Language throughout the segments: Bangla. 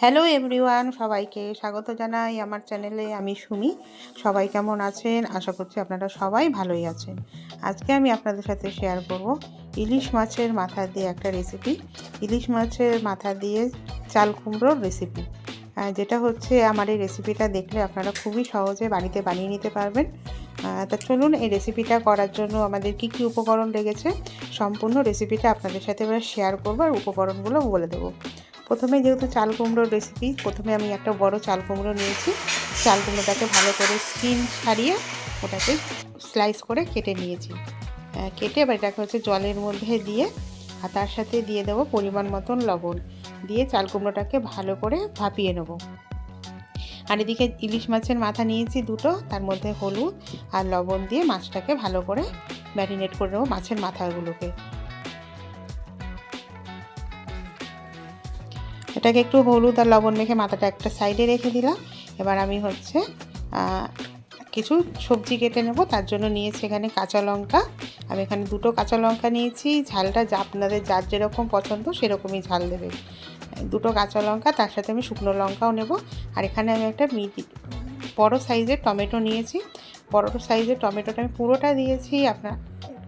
হ্যালো এভরিওয়ান সবাইকে স্বাগত জানাই আমার চ্যানেলে আমি সুমি। সবাই কেমন আছেন? আশা করছি আপনারা সবাই ভালোই আছেন। আজকে আমি আপনাদের সাথে শেয়ার করব ইলিশ মাছের মাথা দিয়ে একটা রেসিপি ইলিশ মাছের মাথা দিয়ে চাল কুমড়োর রেসিপি যেটা হচ্ছে আমার এই রেসিপিটা দেখলে আপনারা খুবই সহজে বাড়িতে বানিয়ে নিতে পারবেন। তা চলুন এই রেসিপিটা করার জন্য আমাদের কি কি উপকরণ লেগেছে, সম্পূর্ণ রেসিপিটা আপনাদের সাথে এবার শেয়ার করব আর উপকরণগুলো বলে দেবো। প্রথমে যেহেতু চাল কুমড়োর রেসিপি প্রথমে আমি একটা বড় চাল কুমড়ো নিয়েছি। চাল কুমড়োটাকে ভালো করে স্কিন ছাড়িয়ে ওটাকে স্লাইস করে কেটে নিয়েছি। কেটে এবার এটাকে হচ্ছে জলের মধ্যে দিয়ে আর তার সাথে দিয়ে দেবো পরিমাণ মতন লবণ। দিয়ে চাল কুমড়োটাকে ভালো করে ভাপিয়ে নেব। আর এদিকে ইলিশ মাছের মাথা নিয়েছি দুটো, তার মধ্যে হলুদ আর লবণ দিয়ে মাছটাকে ভালো করে ম্যারিনেট করে নেব মাছের মাথাগুলোকে। এটাকে একটু হলুদ আর লবণ মেখে মাথাটা একটা সাইডে রেখে দিলাম। এবার আমি হচ্ছে কিছু সবজি কেটে নেব। তার জন্য নিয়েছি এখানে কাঁচা লঙ্কা। আমি এখানে দুটো কাঁচা লঙ্কা নিয়েছি। ঝালটা যা আপনাদের যার যেরকম পছন্দ সেরকমই ঝাল দেবে। দুটো কাঁচা লঙ্কা, তার সাথে আমি শুকনো লঙ্কাও নেব। আর এখানে আমি একটা মিডি বড় সাইজের টমেটো নিয়েছি। বড় সাইজের টমেটোটা আমি পুরোটা দিয়েছি। আপনার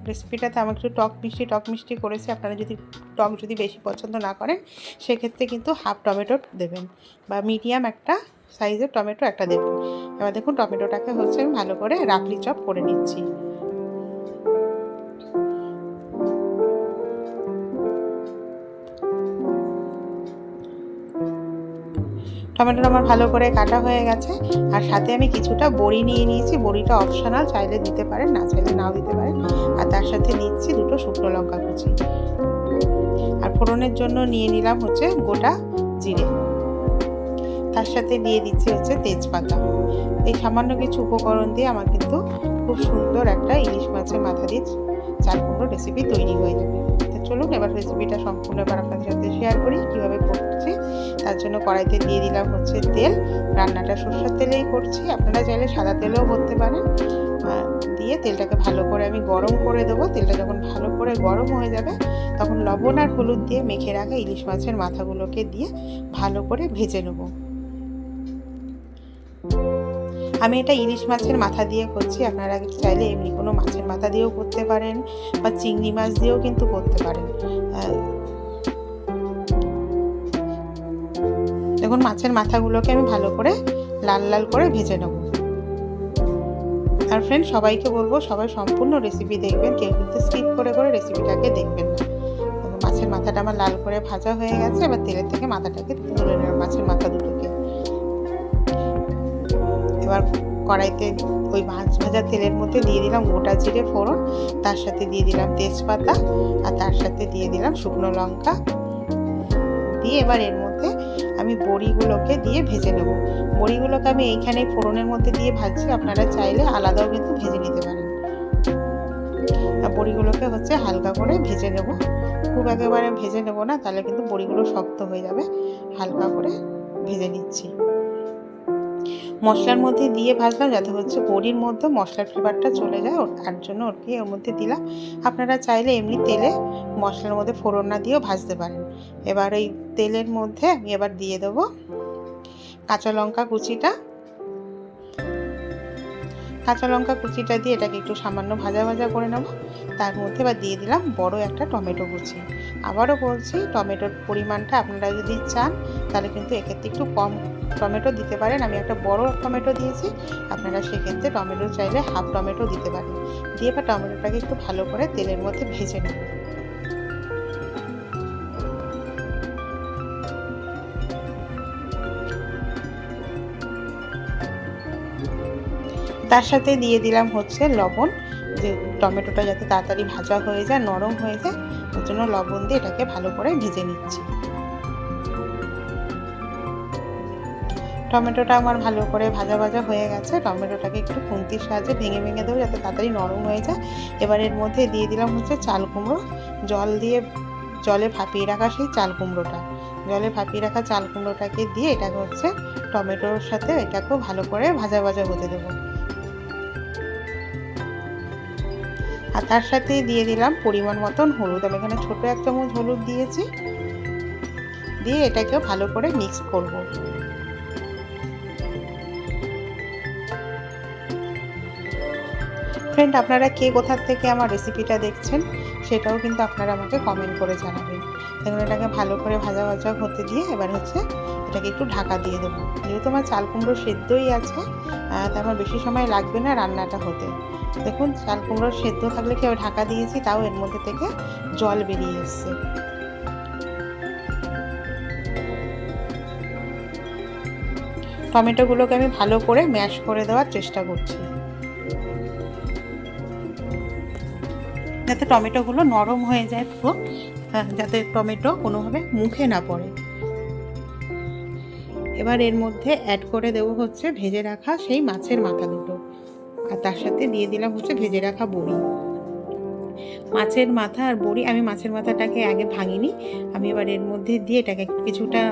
রেসিপিটাতে আমার একটু টক মিষ্টি টক মিষ্টি করেছি। আপনারা যদি টক যদি বেশি পছন্দ না করেন, সেক্ষেত্রে কিন্তু হাফ টমেটো দেবেন বা মিডিয়াম একটা সাইজের টমেটো একটা দেবেন। এবার দেখুন টমেটোটাকে হচ্ছে আমি ভালো করে রাখলি চপ করে নিচ্ছি। টমেটোটা আমার ভালো করে কাটা হয়ে গেছে। আর সাথে আমি কিছুটা বড়ি নিয়ে নিয়েছি। বড়িটা অপশনাল চাইলে দিতে পারেন, না চাইলে নাও দিতে পারেন। আর তার সাথে নিচ্ছি দুটো শুকনো লঙ্কা কুচি। আর ফোড়নের জন্য নিয়ে নিলাম হচ্ছে গোটা জিরে। তার সাথে দিয়ে দিচ্ছি হচ্ছে তেজপাতা। এই সামান্য কিছু উপকরণ দিয়ে আমার কিন্তু খুব সুন্দর একটা ইলিশ মাছের মাথা দিয়ে চাল কুমড়ো রেসিপি তৈরি হয়ে যাবে। চলুন এবার রেসিপিটা সম্পূর্ণ এবার আপনাদের সাথে শেয়ার করি, কীভাবে করছি। তার জন্য কড়াইতে দিয়ে দিলাম হচ্ছে তেল। রান্নাটা সর্ষের তেলেই করছি। আপনারা চাইলে সাদা তেলেও করতে পারেন। দিয়ে তেলটাকে ভালো করে আমি গরম করে দেবো। তেলটা যখন ভালো করে গরম হয়ে যাবে, তখন লবণ আর হলুদ দিয়ে মেখে রাখা ইলিশ মাছের মাথাগুলোকে দিয়ে ভালো করে ভেজে নেব। আমি এটা ইলিশ মাছের মাথা দিয়ে করছি। আপনারা চাইলে এমনি কোনো মাছের মাথা দিয়েও করতে পারেন বা চিংড়ি মাছ দিয়েও কিন্তু করতে পারেন। দেখুন মাছের মাথাগুলোকে আমি ভালো করে লাল লাল করে ভেজে নেব। আর ফ্রেন্ড সবাইকে বলব, সবাই সম্পূর্ণ রেসিপি দেখবেন, কেউ কিন্তু স্কিপ করে করে রেসিপিটাকে দেখবেন না। মাছের মাথাটা আমার লাল করে ভাজা হয়ে গেছে, এবার তেলের থেকে মাথাটাকে তুলে নেব। মাছের মাথা দুটোকে এবার কড়াইতে ওই মাছ ভাজা তেলের মধ্যে দিয়ে দিলাম গোটা জিরে ফোড়ন, তার সাথে দিয়ে দিলাম তেজপাতা আর তার সাথে দিয়ে দিলাম শুকনো লঙ্কা। দিয়ে এবার এর মধ্যে আমি বড়িগুলোকে দিয়ে ভেজে নেব। বড়িগুলোকে আমি এইখানে ফোড়নের মধ্যে দিয়ে ভাজছি, আপনারা চাইলে আলাদাও কিন্তু ভেজে নিতে পারেন। বড়িগুলোকে হচ্ছে হালকা করে ভেজে নেব। খুব একেবারে ভেজে নেব না, তাহলে কিন্তু বড়িগুলো শক্ত হয়ে যাবে। হালকা করে ভেজে নিচ্ছি। মশলার মধ্যে দিয়ে ভাজলাম যাতে হচ্ছে বড়ির মধ্যে মশলার ফ্লেভারটা চলে যায়। ওর তার জন্য ওরকে ওর মধ্যে দিলাম। আপনারা চাইলে এমনি তেলে মশলার মধ্যে ফোড়ন না দিয়েও ভাজতে পারেন। এবার ওই তেলের মধ্যে আমি এবার দিয়ে দেবো কাঁচা লঙ্কা কুচিটা। কাঁচা লঙ্কা কুচিটা দিয়ে এটাকে একটু সামান্য ভাজা ভাজা করে নেব। তার মধ্যে বা দিয়ে দিলাম বড় একটা টমেটো কুচি। আবারও বলছি, টমেটোর পরিমাণটা আপনারা যদি চান, তাহলে কিন্তু এক্ষেত্রে একটু কম টমেটো দিতে পারেন। আমি একটা বড় টমেটো দিয়েছি, আপনারা সেক্ষেত্রে টমেটো চাইলে হাফ টমেটো দিতে পারেন। দিয়ে বা টমেটোটাকে একটু ভালো করে তেলের মধ্যে ভেজে নেব। তার সাথে দিয়ে দিলাম হচ্ছে লবণ, যে টমেটোটা যাতে তাড়াতাড়ি ভাজা হয়ে যায়, নরম হয়ে যায় ওর জন্য লবণ দিয়ে এটাকে ভালো করে ভেজে নিচ্ছি। টমেটোটা আমার ভালো করে ভাজা ভাজা হয়ে গেছে, টমেটোটাকে একটু খুন্তির সাহায্যে ভেঙে ভেঙে দেবো যাতে তাড়াতাড়ি নরম হয়ে যায়। এবার এর মধ্যে দিয়ে দিলাম হচ্ছে চাল কুমড়ো, জল দিয়ে জলে ভাপিয়ে রাখা সেই চাল কুমড়োটা। জলে ভাপিয়ে রাখা চাল কুমড়োটাকে দিয়ে এটাকে হচ্ছে টমেটোর সাথে এটাকেও ভালো করে ভাজা ভাজা হতে দেবো। তার সাথে দিয়ে দিলাম পরিমাণ মতন হলুদ। আমি এখানে ছোটো এক চামচ হলুদ দিয়েছি। দিয়ে এটাকে ভালো করে মিক্স করব। ফ্রেন্ড আপনারা কে কোথার থেকে আমার রেসিপিটা দেখছেন, সেটাও কিন্তু আপনারা আমাকে কমেন্ট করে জানাবেন। দেখুন, এটাকে ভালো করে ভাজা ভাজা হতে দিয়ে এবার হচ্ছে এটাকে একটু ঢাকা দিয়ে দেবো। যেহেতু আমার চাল কুমড়ো সেদ্ধই আছে তাই আমার বেশি সময় লাগবে না রান্নাটা হতে। দেখুন, চাল কুমড়ো সেদ্ধ থাকলে কি ঢাকা দিয়েছি? তাও এর মধ্যে থেকে জল বেরিয়ে এসছে। টমেটোগুলোকে আমি ভালো করে ম্যাশ করে দেওয়ার চেষ্টা করছি। যাতে টমেটোগুলো নরম হয়ে যায় পুরো যাতে টমেটো কোনোভাবে মুখে না পড়ে। এবার এর মধ্যে অ্যাড করে দেবো হচ্ছে ভেজে রাখা সেই মাছের মাথা দুটো। তার সাথে দিয়ে দিলাম হচ্ছে ভেজে রাখা বড়ি। মাছের মাথা আর বড়ি আমি মাছের মাথাটাকে আগে ভাঙিনি, আমি এবার এর মধ্যে দিয়ে এটাকে কিছুটা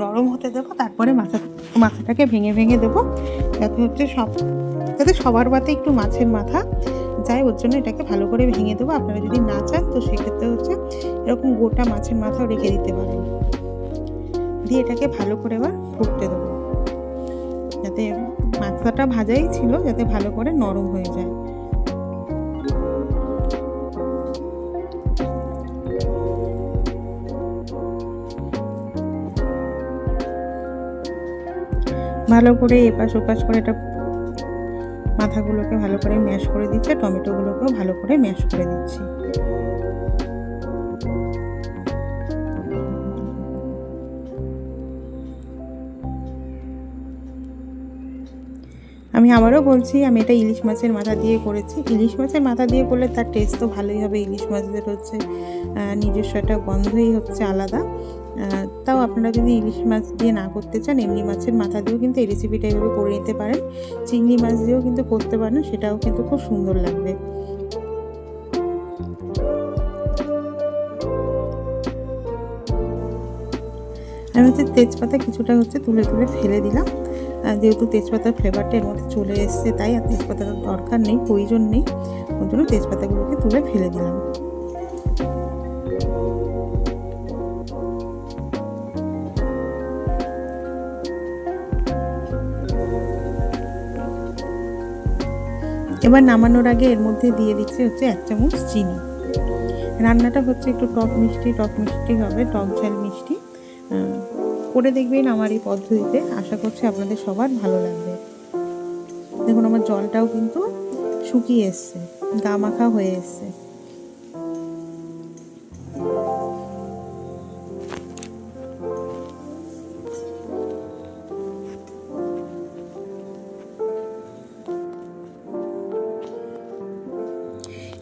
নরম হতে দেবো, তারপরে মাথা, মাথাটাকে ভেঙে ভেঙে দেবো, যাতে হচ্ছে সব, যাতে সবার বাতে একটু মাছের মাথা যায়, ওর জন্য এটাকে ভালো করে ভেঙে দেবো। আপনারা যদি না চান, তো সেক্ষেত্রে হচ্ছে এরকম গোটা মাছের মাথাও রেখে দিতে পারেন। দিয়ে এটাকে ভালো করে এবার ফুটতে দেবো, যাতে মাথাটা ভাজাই ছিল যাতে ভালো করে নরম হয়ে যায়। ভালো করে এপাশ ওপাশ করে এটা মাথাগুলোকে ভালো করে ম্যাশ করে দিচ্ছে টমেটোগুলোকেও ভালো করে ম্যাশ করে দিচ্ছি। আমি আবারও বলছি, আমি এটা ইলিশ মাছের মাথা দিয়ে করেছি। ইলিশ মাছের মাথা দিয়ে করলে তার টেস্ট তো ভালোই হবে। ইলিশ মাছদের হচ্ছে নিজস্ব একটা গন্ধই হচ্ছে আলাদা। তাও আপনারা যদি ইলিশ মাছ দিয়ে না করতে চান, এমনি মাছের মাথা দিয়েও কিন্তু এই রেসিপিটা এভাবে করে নিতে পারেন। চিংড়ি মাছ দিয়েও কিন্তু করতে পারেন, সেটাও কিন্তু খুব সুন্দর লাগবে। আমি হচ্ছে তেজপাতা কিছুটা হচ্ছে তুলে তুলে ফেলে দিলাম। যেহেতু তেজপাতার ফ্লেভারটা এর মধ্যে চলে এসছে, তাই আর তেজপাতার দরকার নেই, প্রয়োজন নেই। ওই জন্য তেজপাতাগুলোকে তুলে ফেলে দিলাম। এবার নামানোর আগে এর মধ্যে দিয়ে দিচ্ছে হচ্ছে এক চামচ চিনি। রান্নাটা হচ্ছে একটু টক মিষ্টি টক মিষ্টি হবে, টক ঝাল মিষ্টি করে দেখবেন আমার এই পদ্ধতিতে। আশা করছি আপনাদের সবার ভালো লাগবে। দেখুন, আমার জলটাও কিন্তু শুকিয়ে এসছে গা মাখা হয়ে এসছে।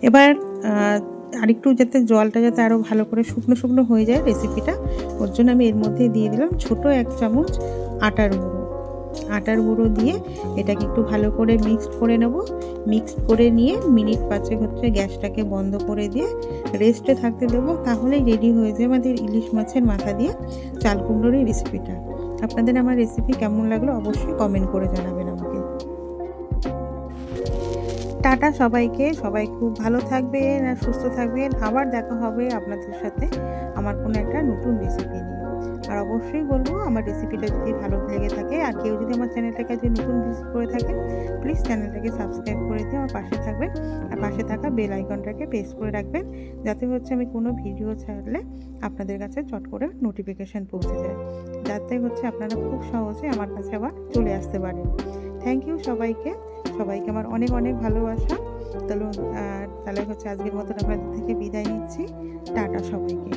এবার আরেকটু যাতে জলটা যাতে আরও ভালো করে শুকনো শুকনো হয়ে যায় রেসিপিটা ওর জন্য আমি এর মধ্যে দিয়ে দিলাম ছোট এক চামচ আটার গুঁড়ো। আটার গুঁড়ো দিয়ে এটাকে একটু ভালো করে মিক্সড করে নেব। মিক্সড করে নিয়ে মিনিট পাঁচেক হচ্ছে গ্যাসটাকে বন্ধ করে দিয়ে রেস্টে থাকতে দেবো। তাহলেই রেডি হয়ে যায় আমাদের ইলিশ মাছের মাথা দিয়ে চাল কুমড়োর রেসিপিটা আপনাদের আমার রেসিপি কেমন লাগল অবশ্যই কমেন্ট করে জানাবেন। টাটা সবাইকে। সবাই খুব ভালো থাকবেন আর সুস্থ থাকবেন। আবার দেখা হবে আপনাদের সাথে আমার কোনো একটা নতুন রেসিপি নিয়ে। আর অবশ্যই বলব, আমার রেসিপিটা যদি ভালো লেগে থাকে আর কেউ যদি আমার চ্যানেলটাকে যদি নতুন ভিজিট করে থাকে প্লিজ চ্যানেলটাকে সাবস্ক্রাইব করে দিয়ে আমার পাশে থাকবেন। আর পাশে থাকা বেল আইকনটাকে প্রেস করে রাখবেন, যাতে হচ্ছে আমি কোনো ভিডিও ছাড়লে আপনাদের কাছে চট করে নোটিফিকেশান পৌঁছে যায়। যাতে হচ্ছে আপনারা খুব সহজে আমার কাছে আবার চলে আসতে পারেন। থ্যাংক ইউ সবাইকে। সবাইকে আমার অনেক অনেক ভালোবাসা। তাহলে তাহলে হচ্ছে আজকের মতন আপনাদের থেকে বিদায় নিচ্ছি। টাটা সবাইকে।